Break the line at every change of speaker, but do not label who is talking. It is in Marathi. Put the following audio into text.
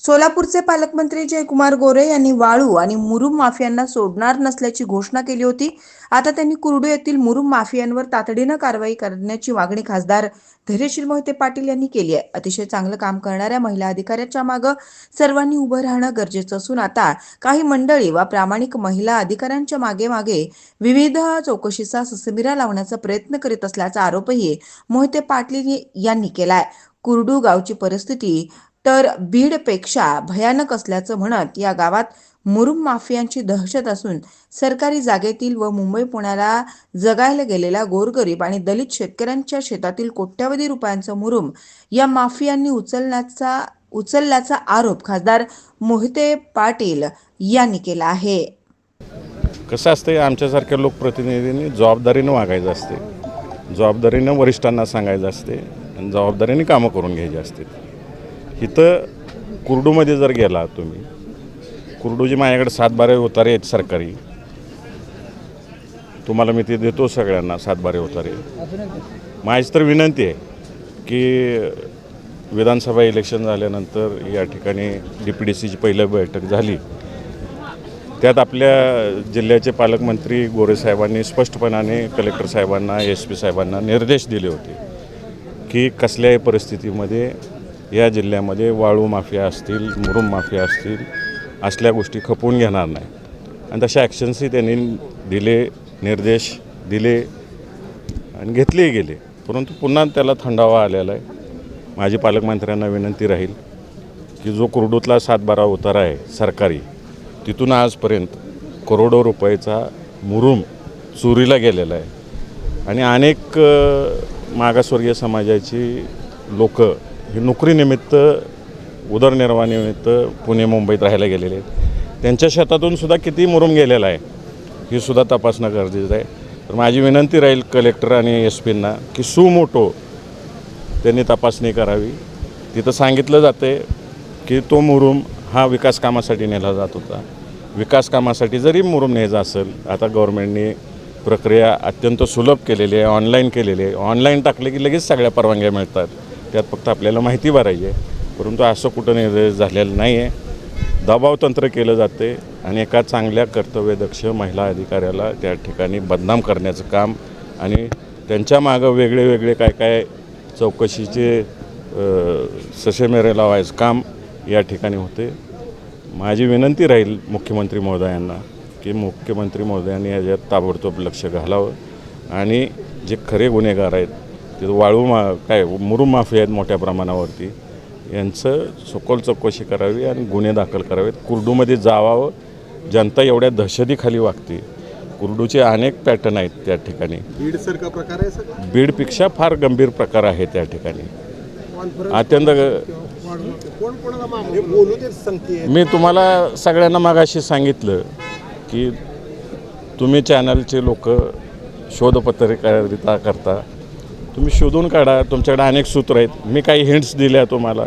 सोलापूरचे पालकमंत्री जयकुमार गोरे यांनी वाळू आणि मुरुम माफियांना सोडणार नसल्याची घोषणा केली होती. आता त्यांनी कुर्डू येथील मुरुम माफियांवर तातडीनं कारवाई करण्याची मागणी खासदार धैर्यशील मोहिते पाटील यांनी केली आहे. अतिशय चांगलं काम करणाऱ्या महिला अधिकाऱ्याच्या मागं सर्वांनी उभं राहणं गरजेचं असून आता काही मंडळी वा प्रामाणिक महिला अधिकाऱ्यांच्या मागे मागे विविध चौकशीचा ससमिरा लावण्याचा प्रयत्न करीत असल्याचा आरोपही मोहिते पाटील यांनी केलाय. कुर्डू गावची परिस्थिती तर बीडपेक्षा भयानक असल्याचं म्हणत या गावात मुरुम माफियांची दहशत असून सरकारी जागेतील व मुंबई पुण्याला जगायला गेलेल्या गोरगरीब आणि दलित शेतकऱ्यांच्या शेतातील कोट्यावधी रुपयांचं मुरुम या माफियांनी उचलण्याचा उचलल्याचा आरोप खासदार मोहिते पाटील यांनी केला आहे.
कसं असते आमच्यासारख्या लोकप्रतिनिधींनी जबाबदारीनं वागायचं असते जबाबदारीनं वरिष्ठांना सांगायचं असते आणि जबाबदारीने कामं करून घ्यायची असते इथं कुर्डूमध्ये जर गेला तुम्ही कुर्डूची माझ्याकडे सातबारे उतारे आहेत सरकारी तुम्हाला मी ते देतो सगळ्यांना सातबारे उतारे. माझी तर विनंती आहे की विधानसभा इलेक्शन झाल्यानंतर या ठिकाणी डी पी डी सीची पहिली बैठक झाली. त्यात आपल्या जिल्ह्याचे पालकमंत्री गोरेसाहेबांनी स्पष्टपणाने कलेक्टर साहेबांना एस पी साहेबांना निर्देश दिले होते की कसल्याही परिस्थितीमध्ये या जिल्ह्यामध्ये वाळू माफिया असतील मुरुम माफिया असतील असल्या गोष्टी खपवून घेणार नाही. आणि तशा ॲक्शन्सही त्यांनी दिले निर्देश दिले आणि घेतलेही गेले. परंतु पुन्हा त्याला थंडावा आलेला आहे. माझी पालकमंत्र्यांना विनंती राहील की जो कुर्डूतला सातबारा उतारा आहे सरकारी तिथून आजपर्यंत करोडो रुपयाचा मुरुम चोरीला गेलेला आहे. आणि अनेक मागासवर्गीय समाजाची लोकं ही नोकरीनिमित्त उदरनिर्वाहानिमित्त पुणे मुंबईत राहायला गेलेले आहेत. त्यांच्या शेतातून सुद्धा किती मुरुम गेलेला आहे ही सुद्धा तपासणं गरजेचं आहे. तर माझी विनंती राहील कलेक्टर आणि एस पींना की सुमोटो त्यांनी तपासणी करावी. तिथं सांगितलं जाते की तो मुरुम हा विकास कामासाठी नेला जात होता. विकास कामासाठी जरी मुरुम न्यायचा असेल आता गव्हर्मेंटने प्रक्रिया अत्यंत सुलभ केलेली आहे ऑनलाईन केलेली आहे. ऑनलाईन टाकले की लगेच सगळ्या परवानग्या मिळतात. त्यात फक्त आपल्याला माहिती भरायची आहे. परंतु असं कुठं निर्देश झालेलं नाही आहे दबाव तंत्र केलं जाते आणि एका चांगल्या कर्तव्यदक्ष महिला अधिकाऱ्याला त्या ठिकाणी बदनाम करण्याचं काम आणि त्यांच्या मागं वेगळे वेगळे काय काय चौकशीचे ससेमेरे लावायचं काम या ठिकाणी होते. माझी विनंती राहील मुख्यमंत्री महोदयांना की मुख्यमंत्री महोदयांनी याच्यात ताबडतोब लक्ष घालावं आणि जे खरे गुन्हेगार आहेत ते वाळू मा काय मुरुम माफी आहेत मोठ्या प्रमाणावरती. यांचं सखोल चौकशी करावी आणि गुन्हे दाखल करावेत. कुर्डूमध्ये जावावं. जनता एवढ्या दहशतीखाली वागते. कुर्डूचे अनेक पॅटर्न आहेत त्या ठिकाणी.
बीडसारखा प्रकार आहे सर
बीडपेक्षा फार गंभीर प्रकार आहे त्या ठिकाणी. अत्यंत मी तुम्हाला सगळ्यांना मागाशी सांगितलं की तुम्ही चॅनलचे लोक शोधपत्रिकारिता करता. तुम्ही शोधून काढा तुमच्याकडे अनेक सूत्र आहेत. मी काही हिंट्स दिल्या तुम्हाला.